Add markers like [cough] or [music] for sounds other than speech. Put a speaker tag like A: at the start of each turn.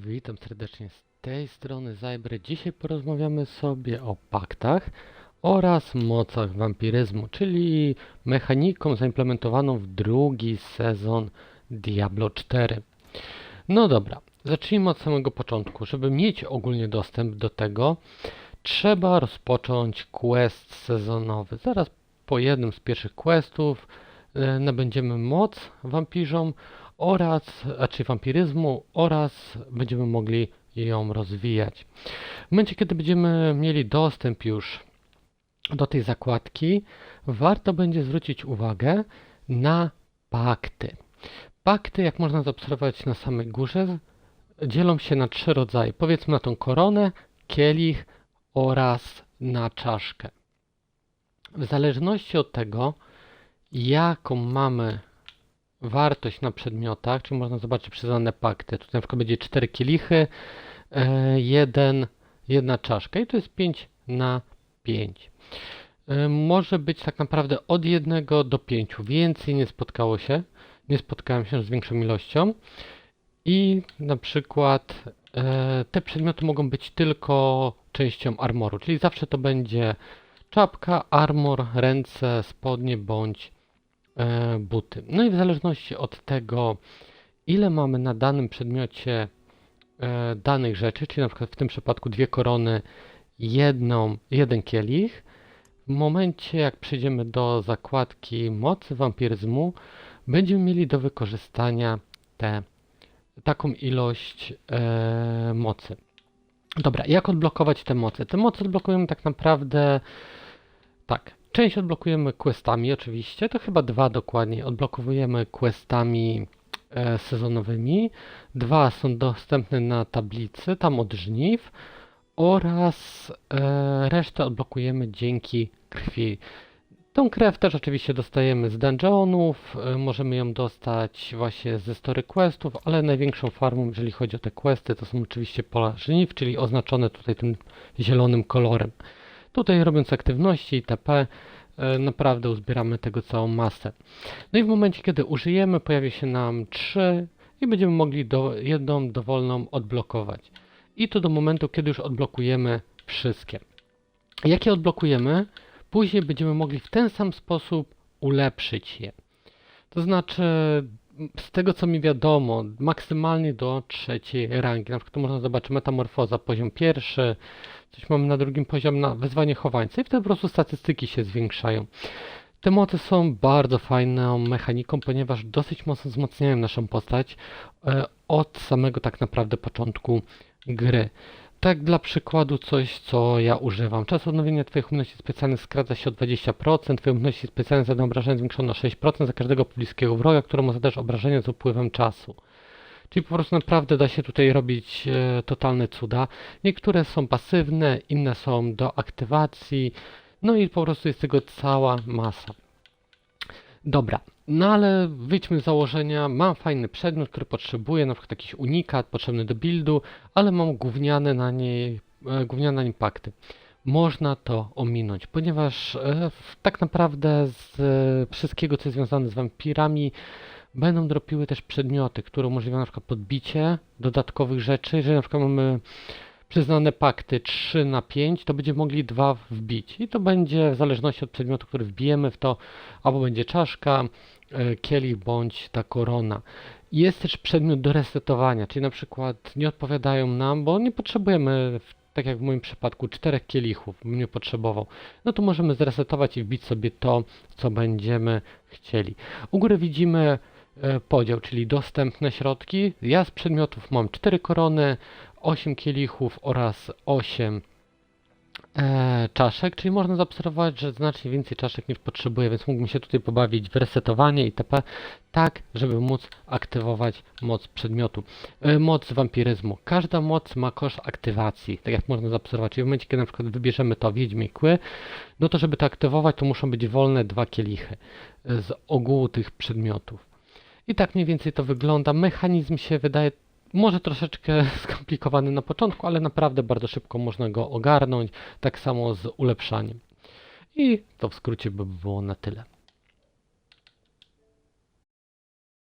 A: Witam serdecznie z tej strony Zajbry. Dzisiaj porozmawiamy sobie o paktach oraz mocach wampiryzmu, czyli mechaniką zaimplementowaną w drugi sezon Diablo 4. No dobra, zacznijmy od samego początku. Żeby mieć ogólnie dostęp do tego, trzeba rozpocząć quest sezonowy. Zaraz po jednym z pierwszych questów e, nabędziemy moc wampirzom oraz, znaczy wampiryzmu oraz będziemy mogli ją rozwijać. W momencie, kiedy będziemy mieli dostęp już do tej zakładki, warto będzie zwrócić uwagę na pakty. Pakty, jak można zaobserwować na samej górze, dzielą się na trzy rodzaje. Powiedzmy na tą koronę, kielich oraz na czaszkę. W zależności od tego, jaką mamy wartość na przedmiotach, czyli można zobaczyć przez dane pakty. Tutaj na przykład będzie 4 kielichy, e, jeden, jedna czaszka i to jest 5 na 5. E, Może być tak naprawdę od 1 do 5. Więcej nie spotkało się. Nie spotkałem się z większą ilością. I na przykład e, te przedmioty mogą być tylko częścią armoru, czyli zawsze to będzie czapka, armor, ręce, spodnie bądź e, buty. No i w zależności od tego, ile mamy na danym przedmiocie e, danych rzeczy, czyli na przykład w tym przypadku dwie korony, jedną, jeden kielich, w momencie jak przejdziemy do zakładki mocy wampiryzmu, będziemy mieli do wykorzystania te, taką ilość e, mocy. Dobra, jak odblokować te moce? Te moce odblokujemy tak naprawdę tak. Część odblokujemy questami oczywiście, to chyba dwa dokładnie. Odblokowujemy questami e, sezonowymi. Dwa są dostępne na tablicy, tam od żniw. Oraz e, resztę odblokujemy dzięki krwi. Tą krew też oczywiście dostajemy z dungeonów, e, możemy ją dostać właśnie ze story questów, ale największą farmą, jeżeli chodzi o te questy, to są oczywiście pola żniw, czyli oznaczone tutaj tym zielonym kolorem. Tutaj robiąc aktywności itp. e, naprawdę uzbieramy tego całą masę. No i w momencie, kiedy użyjemy, pojawi się nam 3 i będziemy mogli do, jedną dowolną odblokować. I to do momentu, kiedy już odblokujemy wszystkie. Jakie odblokujemy, później będziemy mogli w ten sam sposób ulepszyć je. To znaczy, z tego co mi wiadomo, maksymalnie do trzeciej rangi. Na przykład można zobaczyć metamorfoza, poziom pierwszy, coś mamy na drugim poziomie na wezwanie chowańca i wtedy po prostu statystyki się zwiększają. Te mocy są bardzo fajną mechaniką, ponieważ dosyć mocno wzmacniają naszą postać e, od samego tak naprawdę początku gry. Tak dla przykładu coś, co ja używam. Czas odnowienia Twoich umiejętności specjalnych skraca się o 20%, Twoje umiejętności specjalne za obrażenie zwiększono o 6% za każdego pobliskiego wroga, któremu zadasz obrażenie z upływem czasu. Czyli po prostu naprawdę da się tutaj robić e, totalne cuda. Niektóre są pasywne, inne są do aktywacji, no i po prostu jest tego cała masa. Dobra, no ale wyjdźmy z założenia, mam fajny przedmiot, który potrzebuję, na przykład jakiś unikat potrzebny do buildu, ale mam gówniane na niej, e, gówniane na nim pakty. Można to ominąć, ponieważ e, tak naprawdę z e, wszystkiego, co jest związane z wampirami, będą dropiły też przedmioty, które umożliwiają na przykład podbicie dodatkowych rzeczy. Jeżeli na przykład mamy przyznane pakty 3 na 5, to będziemy mogli dwa wbić. I to będzie w zależności od przedmiotu, który wbijemy w to, albo będzie czaszka, e, kielich bądź ta korona. Jest też przedmiot do resetowania, czyli na przykład nie odpowiadają nam, bo nie potrzebujemy, tak jak w moim przypadku, czterech kielichów, bym nie potrzebował. No to możemy zresetować i wbić sobie to, co będziemy chcieli. U góry widzimy e, podział, czyli dostępne środki. Ja z przedmiotów mam 4 korony, 8 kielichów oraz 8 e, czaszek, czyli można zaobserwować, że znacznie więcej czaszek niż potrzebuję, więc mógłbym się tutaj pobawić w resetowanie itp. tak, żeby móc aktywować moc przedmiotu. E, moc wampiryzmu. Każda moc ma koszt aktywacji, tak jak można zaobserwować. Czyli w momencie, kiedy na przykład wybierzemy to wiedźmie kły, no to żeby to aktywować, to muszą być wolne dwa kielichy z ogółu tych przedmiotów. I tak mniej więcej to wygląda. Mechanizm się wydaje może troszeczkę [laughs] skomplikowany na początku, ale naprawdę bardzo szybko można go ogarnąć, tak samo z ulepszaniem. I to w skrócie by było na tyle.